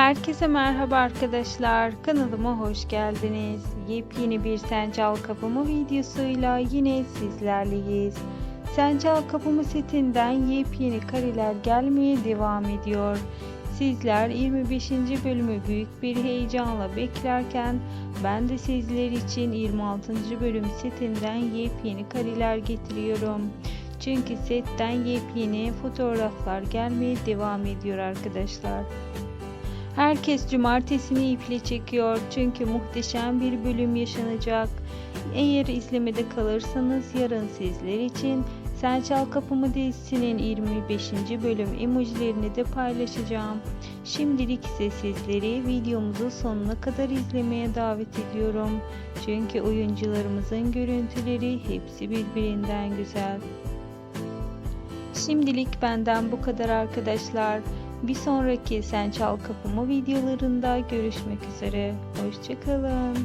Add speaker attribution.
Speaker 1: Herkese merhaba arkadaşlar. Kanalıma hoş geldiniz. Yepyeni bir Sen Çal Kapımı videosuyla yine sizlerleyiz. Sen Çal Kapımı setinden yepyeni kareler gelmeye devam ediyor. Sizler 25. bölümü büyük bir heyecanla beklerken ben de sizler için 26. bölüm setinden yepyeni kareler getiriyorum. Çünkü setten yepyeni fotoğraflar gelmeye devam ediyor arkadaşlar. Herkes cumartesini iple çekiyor çünkü muhteşem bir bölüm yaşanacak. Eğer izlemede kalırsanız yarın sizler için Sen Çal Kapımı dizisinin 25. bölüm emojilerini de paylaşacağım. Şimdilik ise sizleri videomuzu sonuna kadar izlemeye davet ediyorum. Çünkü oyuncularımızın görüntüleri hepsi birbirinden güzel. Şimdilik benden bu kadar arkadaşlar. Bir sonraki Sen Çal Kapımı videolarında görüşmek üzere. Hoşçakalın.